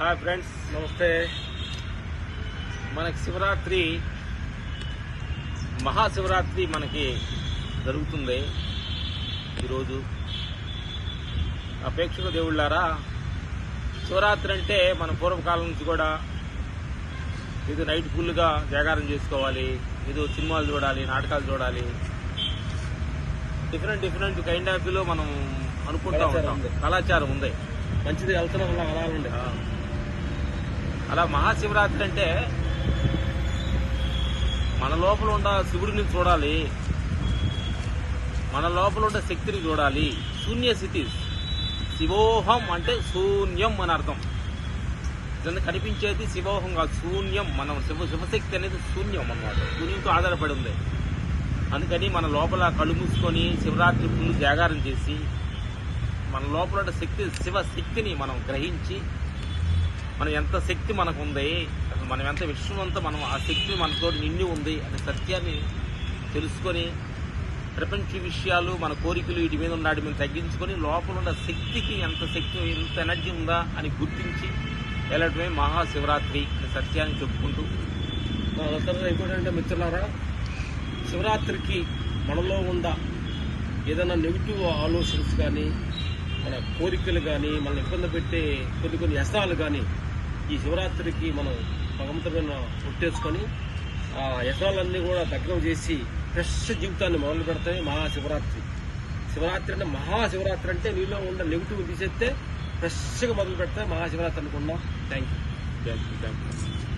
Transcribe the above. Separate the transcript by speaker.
Speaker 1: Hi friends. నమస్తే. మనకి శివరాత్రి మహాశివరాత్రి మనకి జరుగుతుంది ఈరోజు. అపేక్షక దేవుళ్ళారా? శివరాత్రి అంటే మన పూర్వకాలం నుంచి కూడా ఇది నైట్ ఫుల్గా జాగారం చేసుకోవాలి ఏదో సినిమాలు చూడాలి నాటకాలు చూడాలి. డిఫరెంట్ డిఫరెంట్ కైండ్ ఆఫ్లో మనం అనుకుంటా
Speaker 2: కళాచారం
Speaker 1: ఉంటాం.
Speaker 2: ఉంది.
Speaker 1: కళాచారం ఉంది.
Speaker 2: మంచిది వెళ్తున్నాం అలా అలా ఉండే
Speaker 1: ఆ. అలా మహాశివరాత్రి అంటే మన లోపల ఉన్న శివుడిని చూడాలి. మన లోపల ఉన్న శక్తిని చూడాలి. శూన్య స్థితి. శివోహం అంటే శూన్యం అని అర్థం. నిజంగా కనిపించేది శివోహం కాదు శూన్యం. మనం శివ శివశక్తి అనేది శూన్యం అన్నమాట. శూన్యంతో ఆధారపడి ఉంది. అందుకని మన లోపల కళ్ళు మూసుకొని శివరాత్రి ఫుల్ జాగారం చేసి మన లోపల ఉన్న శక్తి శివ శక్తిని మనం గ్రహించి మనం ఎంత శక్తి మనకు ఉంది మనం ఎంత విశ్వం అంతా మనం ఆ శక్తి మనతో నిండి ఉంది అనే సత్యాన్ని తెలుసుకొని ప్రపంచ విషయాలు మన కోరికలు వీటి మీద ఉన్నాడు మేము తగ్గించుకొని లోపల ఉన్న శక్తికి ఎంత శక్తి ఎంత ఎనర్జీ ఉందా అని గుర్తించి వెళ్ళటమే మహాశివరాత్రి అనే సత్యాన్ని చెప్పుకుంటూ.
Speaker 2: తర్వాత మిత్రులారా శివరాత్రికి మనలో ఉన్న ఏదైనా నెగిటివ్ ఆలోచనస్ కానీ మన కోరికలు కానీ మనల్ని ఇబ్బంది పెట్టే కొన్ని కొన్ని వ్యసాలు కానీ ఈ శివరాత్రికి మనం భగవంతుడిని కొట్టేసుకొని ఆ వ్యసనాలన్నీ కూడా దగ్గర చేసి ఫ్రెష్ జీవితాన్ని మొదలు పెడతాయి మహాశివరాత్రి. శివరాత్రి అంటే మహాశివరాత్రి అంటే నీలో ఉన్న నెగిటివ్ తీసేస్తే ఫ్రెష్గా మొదలు పెడతాయి మహాశివరాత్రి అనుకున్నాం. Thank you
Speaker 1: thank you thank you